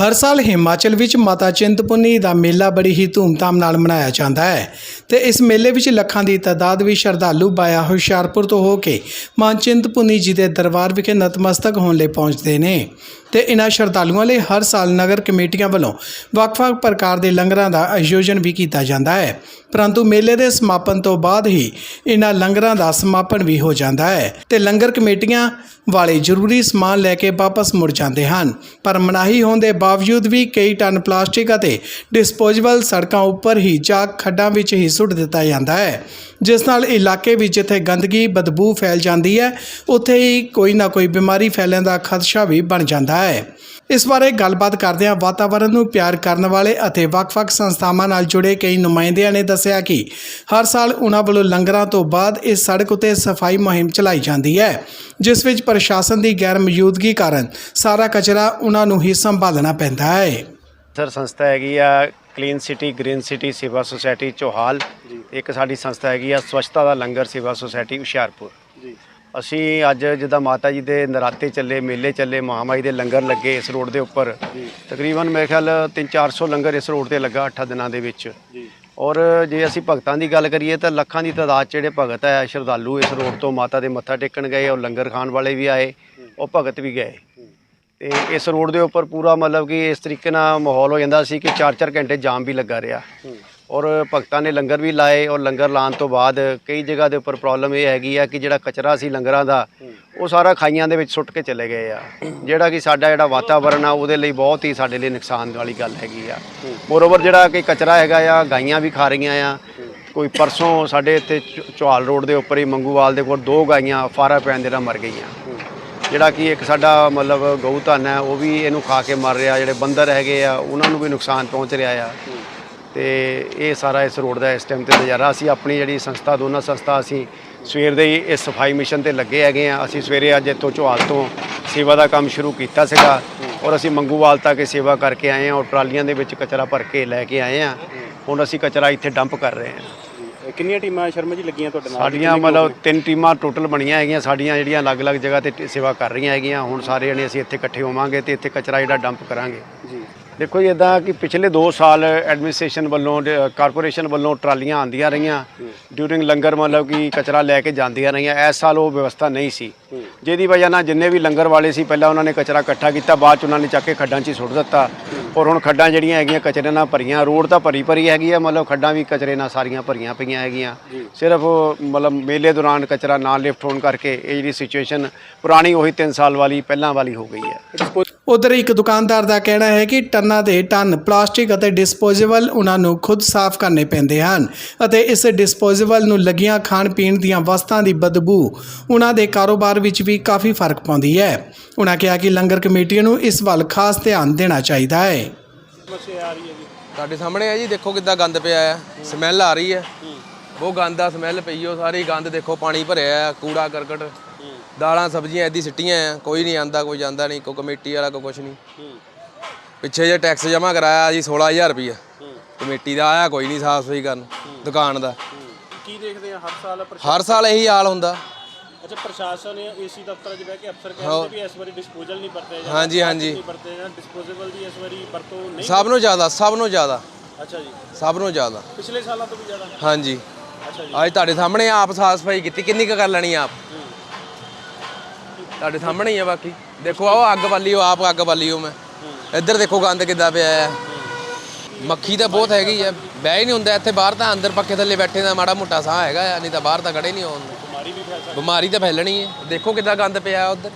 ਹਰ ਸਾਲ ਹਿਮਾਚਲ ਵਿੱਚ ਮਾਤਾ ਚਿੰਤਪੁਰਨੀ ਦਾ ਮੇਲਾ ਬੜੀ ਹੀ ਧੂਮਧਾਮ ਨਾਲ ਮਨਾਇਆ ਜਾਂਦਾ ਹੈ ਤੇ ਇਸ ਮੇਲੇ ਵਿੱਚ ਲੱਖਾਂ ਦੀ ਤਾਦਾਦ ਵਿੱਚ ਸ਼ਰਧਾਲੂ ਬਾਇਆ ਹੁਸ਼ਿਆਰਪੁਰ ਤੋਂ ਹੋ ਕੇ ਮਾਂ ਚਿੰਤਪੁਰਨੀ ਜੀ ਦੇ ਦਰਬਾਰ ਵਿਖੇ ਨਤਮਸਤਕ ਹੋਣ ਲਈ ਪਹੁੰਚਦੇ ਨੇ। ਤੇ ਇਨ੍ਹਾਂ ਸ਼ਰਧਾਲੂਆਂ ਲਈ ਹਰ ਸਾਲ ਨਗਰ ਕਮੇਟੀਆਂ ਵੱਲੋਂ ਵੱਖ-ਵੱਖ ਪ੍ਰਕਾਰ ਦੇ ਲੰਗਰਾਂ ਦਾ ਆਯੋਜਨ ਵੀ ਕੀਤਾ ਜਾਂਦਾ ਹੈ। ਪਰੰਤੂ ਮੇਲੇ ਦੇ ਸਮਾਪਨ ਤੋਂ ਬਾਅਦ ਹੀ ਇਨ੍ਹਾਂ ਲੰਗਰਾਂ ਦਾ ਸਮਾਪਨ ਵੀ ਹੋ ਜਾਂਦਾ ਹੈ ਤੇ ਲੰਗਰ ਕਮੇਟੀਆਂ ਵਾਲੇ ਜ਼ਰੂਰੀ ਸਮਾਨ ਲੈ ਕੇ ਵਾਪਸ ਮੁੜ ਜਾਂਦੇ ਹਨ। ਪਰ ਮਨਾਹੀ ਹੋਣ ਦੇ ਬਾਵਜੂਦ ਵੀ ਕਈ ਟਨ ਪਲਾਸਟਿਕ ਅਤੇ ਡਿਸਪੋਜ਼ੇਬਲ ਸੜਕਾਂ ਉੱਪਰ ਹੀ ਜਾਂ ਖੱਡਾਂ ਵਿੱਚ ਹੀ ਸੁੱਟ ਦਿੱਤਾ ਜਾਂਦਾ ਹੈ। ਜਿਸ ਨਾਲ ਇਲਾਕੇ ਵਿੱਚ ਜਿੱਥੇ ਗੰਦਗੀ, ਬਦਬੂ ਫੈਲ ਜਾਂਦੀ ਹੈ, ਉੱਥੇ ਹੀ ਕੋਈ ਨਾ ਕੋਈ ਬਿਮਾਰੀ ਫੈਲਣ ਦਾ ਖਦਸ਼ਾ ਵੀ ਬਣ ਜਾਂਦਾ ਹੈ ਇਸ ਬਾਰੇ ਗੱਲਬਾਤ ਕਰਦਿਆਂ ਵਾਤਾਵਰਣ ਨੂੰ ਪਿਆਰ ਕਰਨ ਵਾਲੇ ਅਤੇ ਵੱਖ-ਵੱਖ ਸੰਸਥਾਵਾਂ ਨਾਲ ਜੁੜੇ ਕਈ ਨੁਮਾਇੰਦਿਆਂ ਨੇ ਦੱਸਿਆ ਕਿ ਹਰ ਸਾਲ ਉਹਨਾਂ ਵੱਲੋਂ ਲੰਗਰਾਂ ਤੋਂ ਬਾਅਦ ਇਸ ਸੜਕ ਉਤੇ ਸਫ਼ਾਈ ਮੁਹਿੰਮ ਚਲਾਈ ਜਾਂਦੀ ਹੈ ਜਿਸ ਵਿੱਚ ਪ੍ਰਸ਼ਾਸਨ ਦੀ ਗੈਰ ਮੌਜੂਦਗੀ ਕਾਰਨ ਸਾਰਾ ਕਚਰਾ ਉਹਨਾਂ ਨੂੰ ਹੀ ਸੰਭਾਲਣਾ ਪੈਂਦਾ ਹੈ। ਸਰ ਸੰਸਥਾ ਹੈਗੀ ਆ ਕਲੀਨ ਸਿਟੀ ਗ੍ਰੀਨ ਸਿਟੀ ਸੇਵਾ ਸੁਸਾਇਟੀ ਚੋਹਾਲ। ਇੱਕ ਸਾਡੀ ਸੰਸਥਾ ਹੈਗੀ ਆ ਸਵੱਛਤਾ ਦਾ ਲੰਗਰ ਸੇਵਾ ਸੁਸਾਇਟੀ ਹੁਸ਼ਿਆਰਪੁਰ। ਅਸੀਂ ਅੱਜ ਜਿੱਦਾਂ ਮਾਤਾ ਜੀ ਦੇ ਨਰਾਤੇ ਚੱਲੇ ਮੇਲੇ ਚੱਲੇ ਮਹਾਮਾਈ ਦੇ ਲੰਗਰ ਲੱਗੇ ਇਸ ਰੋਡ ਦੇ ਉੱਪਰ। ਤਕਰੀਬਨ ਮੇਰੇ ਖਿਆਲ 3-400 ਲੰਗਰ ਇਸ ਰੋਡ ਤੇ ਲੱਗਾ 8 ਦਿਨਾਂ ਦੇ ਵਿੱਚ। ਔਰ ਜੇ ਅਸੀਂ ਭਗਤਾਂ ਦੀ ਗੱਲ ਕਰੀਏ ਤਾਂ ਲੱਖਾਂ ਦੀ ਤਾਦਾਦ ਜਿਹੜੇ ਭਗਤ ਹੈ ਸ਼ਰਧਾਲੂ ਇਸ ਰੋਡ ਤੋਂ ਮਾਤਾ ਦੇ ਮੱਥਾ ਟੇਕਣ ਗਏ ਔਰ ਲੰਗਰ ਖਾਣ ਵਾਲੇ ਵੀ ਆਏ ਉਹ ਭਗਤ ਵੀ ਗਏ। ਤੇ ਇਸ ਰੋਡ ਦੇ ਉੱਪਰ ਪੂਰਾ ਮਤਲਬ ਕਿ ਇਸ ਤਰੀਕੇ ਨਾਲ ਮਾਹੌਲ ਹੋ ਜਾਂਦਾ ਸੀ ਕਿ 4-4 ਘੰਟੇ ਜਾਮ ਵੀ ਲੱਗਾ ਰਿਹਾ। ਔਰ ਭਗਤਾਂ ਨੇ ਲੰਗਰ ਵੀ ਲਾਏ ਔਰ ਲੰਗਰ ਲਾਉਣ ਤੋਂ ਬਾਅਦ ਕਈ ਜਗ੍ਹਾ ਦੇ ਉੱਪਰ ਪ੍ਰੋਬਲਮ ਇਹ ਹੈਗੀ ਆ ਕਿ ਜਿਹੜਾ ਕਚਰਾ ਸੀ ਲੰਗਰਾਂ ਦਾ, ਉਹ ਸਾਰਾ ਖਾਈਆਂ ਦੇ ਵਿੱਚ ਸੁੱਟ ਕੇ ਚਲੇ ਗਏ ਆ। ਜਿਹੜਾ ਕਿ ਸਾਡਾ ਜਿਹੜਾ ਵਾਤਾਵਰਣ ਆ, ਉਹਦੇ ਲਈ ਬਹੁਤ ਹੀ ਸਾਡੇ ਲਈ ਨੁਕਸਾਨ ਵਾਲੀ ਗੱਲ ਹੈਗੀ ਆ। ਮੋਰਓਵਰ ਜਿਹੜਾ ਕਿ ਕਚਰਾ ਹੈਗਾ ਆ, ਗਾਈਆਂ ਵੀ ਖਾ ਰਹੀਆਂ ਆ। ਕੋਈ ਪਰਸੋਂ ਸਾਡੇ ਇੱਥੇ ਚ- ਚੌਹਾਲ ਰੋਡ ਦੇ ਉੱਪਰ ਹੀ ਮੰਗੂਵਾਲ ਦੇ ਕੋਲ ਦੋ ਗਾਈਆਂ ਫਾਰਾ ਪੈਣ ਦੇ ਨਾਲ ਮਰ ਗਈਆਂ। ਜਿਹੜਾ ਕਿ ਇੱਕ ਸਾਡਾ ਮਤਲਬ ਗਊ ਧਨ ਹੈ, ਉਹ ਵੀ ਇਹਨੂੰ ਖਾ ਕੇ ਮਰ ਰਿਹਾ। ਜਿਹੜੇ ਬੰਦਰ ਹੈਗੇ ਆ, ਉਹਨਾਂ ਨੂੰ ਵੀ ਨੁਕਸਾਨ ਪਹੁੰਚ ਰਿਹਾ ਆ। ਤੇ ਇਹ ਸਾਰਾ ਇਸ ਰੋਡ ਦਾ ਇਸ ਟਾਈਮ ਤੇ ਨਜ਼ਾਰਾ। ਅਸੀਂ ਆਪਣੀ ਜਿਹੜੀ ਸੰਸਥਾ ਦੋਨਾਂ ਸੰਸਥਾ ਅਸੀਂ ਸਵੇਰ ਦੇ ਹੀ ਇਸ ਸਫ਼ਾਈ ਮਿਸ਼ਨ ਤੇ ਲੱਗੇ ਹੈਗੇ ਆ ਅਸੀਂ ਸਵੇਰੇ ਅੱਜ ਇੱਥੋਂ ਚੌਹਾਲ ਤੋਂ ਸੇਵਾ ਦਾ ਕੰਮ ਸ਼ੁਰੂ ਕੀਤਾ ਸੀਗਾ ਔਰ ਅਸੀਂ ਮੰਗੂਵਾਲ ਤੱਕ ਇਹ ਸੇਵਾ ਕਰਕੇ ਆਏ ਆ ਔਰ ਟਰਾਲੀਆਂ ਦੇ ਵਿੱਚ ਕਚਰਾ ਭਰ ਕੇ ਲੈ ਕੇ ਆਏ ਆ ਹੁਣ ਅਸੀਂ ਕਚਰਾ ਇੱਥੇ ਡੰਪ ਕਰ ਰਹੇ ਆ ਕਿੰਨੀਆਂ ਟੀਮਾਂ ਸ਼ਰਮਾ ਜੀ ਲੱਗੀਆਂ ਤੁਹਾਡੇ ਨਾਲ? ਸਾਡੀਆਂ ਮਤਲਬ ਤਿੰਨ ਟੀਮਾਂ ਟੋਟਲ ਬਣੀਆਂ ਹੈਗੀਆਂ। ਸਾਡੀਆਂ ਜਿਹੜੀਆਂ ਅਲੱਗ-ਅਲੱਗ ਜਗ੍ਹਾ ਤੇ ਟ- ਸੇਵਾ ਕਰ ਰਹੀਆਂ ਹੈਗੀਆਂ। ਹੁਣ ਸਾਰੇ ਜਣੇ ਅਸੀਂ ਇੱਥੇ ਇਕੱਠੇ ਹੋਵਾਂਗੇ ਤੇ ਇੱਥੇ ਕਚਰਾ ਜਿਹੜਾ ਡੰਪ ਕਰਾਂਗੇ। ਜੀ। ਦੇਖੋ ਜੀ ਇਦਾਂ ਕਿ ਪਿਛਲੇ 2 ਸਾਲ ਐਡਮਿਨਿਸਟ੍ਰੇਸ਼ਨ ਵੱਲੋਂ ਕਾਰਪੋਰੇਸ਼ਨ ਵੱਲੋਂ ਟਰਾਲੀਆਂ ਆਂਦੀਆਂ ਰਹੀਆਂ। ਡਿਊਰਿੰਗ ਲੰਗਰ ਮਤਲਬ ਕਿ ਕਚਰਾ ਲੈ ਕੇ ਜਾਂਦੀਆਂ ਰਹੀਆਂ। ਇਸ ਸਾਲ ਉਹ ਵਿਵਸਥਾ ਨਹੀਂ ਸੀ। ਜਿਹਦੀ ਵਜ੍ਹਾ ਨਾਲ ਜਿੰਨੇ ਵੀ ਲੰਗਰ ਵਾਲੇ ਸੀ ਪਹਿਲਾਂ ਉਹਨਾਂ ਨੇ ਕਚਰਾ ਇਕੱਠਾ ਕੀਤਾ ਬਾਅਦ ਚ ਉਹਨਾਂ ਨੇ ਚੱਕ ਕੇ ਖੱਡਾਂ 'ਚ ਹੀ ਸੁੱਟ ਦਿੱਤਾ। ਔਰ ਹੁਣ ਖੱਡਾਂ ਜਿਹੜੀਆਂ ਹੈਗੀਆਂ ਕਚਰੇ ਨਾਲ ਭਰੀਆਂ ਰੋਡ ਤਾਂ ਭਰੀ ਭਰੀ ਹੈਗੀ ਆ ਮਤਲਬ ਖੱਡਾਂ ਵੀ ਕਚਰੇ ਨਾਲ ਸਾਰੀਆਂ ਭਰੀਆਂ ਪਈਆਂ ਹੈਗੀਆਂ। ਸਿਰਫ ਮਤਲਬ ਮੇਲੇ ਦੌਰਾਨ ਕਚਰਾ ਨਾ ਲਿਫਟ ਹੋਣ ਕਰਕੇ ਇਹ ਜਿਹੜੀ ਸਿਚੁਏਸ਼ਨ ਪੁਰਾਣੀ ਉਹੀ 3 ਸਾਲ ਵਾਲੀ ਪਹਿਲਾਂ ਵਾਲੀ ਹੋ ਗਈ ਹੈ। ਉਧਰ ਇੱਕ ਦੁਕਾਨਦਾਰ ਦਾ ਕਹਿਣਾ ਹੈ ਕਿ ਟੰਨਾਂ ਦੇ ਟਨ ਪਲਾਸਟਿਕ ਅਤੇ ਡਿਸਪੋਜ਼ੇਬਲ ਉਹਨਾਂ ਨੂੰ ਖੁਦ ਸਾਫ਼ ਕਰਨੇ ਪੈਂਦੇ ਹਨ ਅਤੇ ਇਸ ਡਿਸਪੋਜ਼ੇਬਲ ਨੂੰ ਲੱਗੀਆਂ ਖਾਣ ਪੀਣ ਦੀਆਂ ਵਸਤਾਂ ਦੀ ਬਦਬੂ ਉਹਨਾਂ ਦੇ ਕਾਰੋਬਾਰ ਵਿੱਚ ਵੀ ਕਾਫੀ ਫ਼ਰਕ ਪਾਉਂਦੀ ਹੈ। ਉਹਨਾਂ ਕਿਹਾ ਕਿ ਲੰਗਰ ਕਮੇਟੀ ਨੂੰ ਇਸ ਵੱਲ ਖਾਸ ਧਿਆਨ ਦੇਣਾ ਚਾਹੀਦਾ ਹੈ। ਸਮੱਸਿਆ ਆ ਰਹੀ ਹੈ ਜੀ। ਤੁਹਾਡੇ ਸਾਹਮਣੇ ਆ ਜੀ ਦੇਖੋ ਕਿੱਦਾਂ ਗੰਦ ਪਿਆ ਆ। ਸਮੈਲ ਆ ਰਹੀ ਹੈ। ਬਹੁਤ ਗੰਦ ਸਮੈਲ ਪਈ ਓ ਸਾਰੀ ਗੰਦ ਦੇਖੋ ਪਾਣੀ ਭਰਿਆ ਆ ਕੂੜਾ ਕਰਕਟ। ਦਾਲਾਂ ਸਬਜ਼ੀਆਂ ਐਦੀ ਸਿੱਟੀਆਂ ਆ ਕੋਈ ਨਹੀਂ ਆਂਦਾ ਕੋਈ ਜਾਂਦਾ ਨਹੀਂ ਕੋਈ ਕਮੇਟੀ ਵਾਲਾ ਕੋਈ ਕੁਛ ਨਹੀਂ। ਪਿੱਛੇ ਜੇ ਟੈਕਸ ਜਮ੍ਹਾਂ ਕਰਾਇਆ ਜੀ 16000 ਰੁਪਈਆ। ਕਮੇਟੀ ਦਾ ਆਇਆ ਕੋਈ ਨਹੀਂ ਸਾਫ਼ ਸਫ਼ਾਈ ਕਰਨ ਦੁਕਾਨ ਦਾ। ਕੀ ਦੇਖਦੇ ਆ ਹਰ ਸਾਲ ਹਰ ਸਾਲ ਇਹੀ ਹਾਲ ਹੁੰਦਾ। ਅੱਛਾ ਪ੍ਰਸ਼ਾਸਨ ਏਸੀ ਦਫ਼ਤਰ 'ਚ ਬਹਿ ਕੇ ਅਫਸਰ ਕਹਿੰਦੇ ਵੀ ਇਸ ਵਾਰੀ ਡਿਸਪੋਜ਼ਲ ਨਹੀਂ ਵਰਤੇ ਜਾਂਦੇ ਹਾਂਜੀ ਹਾਂਜੀ। ਨਹੀਂ ਵਰਤੇ ਜਾਂਦੇ ਡਿਸਪੋਜ਼ੇਬਲ ਦੀ ਇਸ ਵਾਰੀ ਵਰਤੋਂ ਨਹੀਂ ਸਭ ਨੂੰ ਜ਼ਿਆਦਾ ਸਭ ਨੂੰ ਜ਼ਿਆਦਾ। ਅੱਛਾ ਜੀ। ਸਭ ਨੂੰ ਜ਼ਿਆਦਾ। ਪਿਛਲੇ ਸਾਲਾਂ ਤੋਂ ਵੀ ਜ਼ਿਆਦਾ? ਹਾਂਜੀ। ਅੱਛਾ ਜੀ। ਅੱਜ ਤੁਹਾਡੇ ਸਾਹਮਣੇ ਆਪ ਸਾਫ਼ ਸਫ਼ਾਈ ਕੀਤੀ। ਕਿੰਨੀ ਕੁ ਕਰ ਲੈਣੀ ਆਪ? ਤੁਹਾਡੇ ਸਾਹਮਣੇ ਹੀ ਆ ਬਾਕੀ। ਦੇਖੋ ਆਓ ਅੱਗ ਵਾਲੀ ਹੋ ਆਪ ਅੱਗ ਵਾਲੀ ਹੋ ਮੈਂ। ਇੱਧਰ ਦੇਖੋ ਗੰਦ ਕਿੱਦਾਂ ਪਿਆ ਹੈ। ਮੱਖੀ ਤਾਂ ਬਹੁਤ ਹੈਗੀ ਆ। ਬਹਿ ਹੀ ਨਹੀਂ ਹੁੰਦਾ ਇੱਥੇ। ਬਾਹਰ ਤਾਂ ਅੰਦਰ ਪੱਖੇ ਥੱਲੇ ਬੈਠੇ ਦਾ ਮਾੜਾ ਮੋਟਾ ਸਾਹ ਹੈਗਾ ਨਹੀਂ ਤਾਂ ਬਾਹਰ ਤਾਂ ਖੜੇ ਨਹੀਂ ਹੋਣ। ਬਿਮਾਰੀ ਵੀ ਫੈਲ ਬਿਮਾਰੀ ਤਾਂ ਫੈਲਣੀ ਹੈ। ਦੇਖੋ ਕਿੱਦਾਂ ਗੰਦ ਪਿਆ ਉੱਧਰ।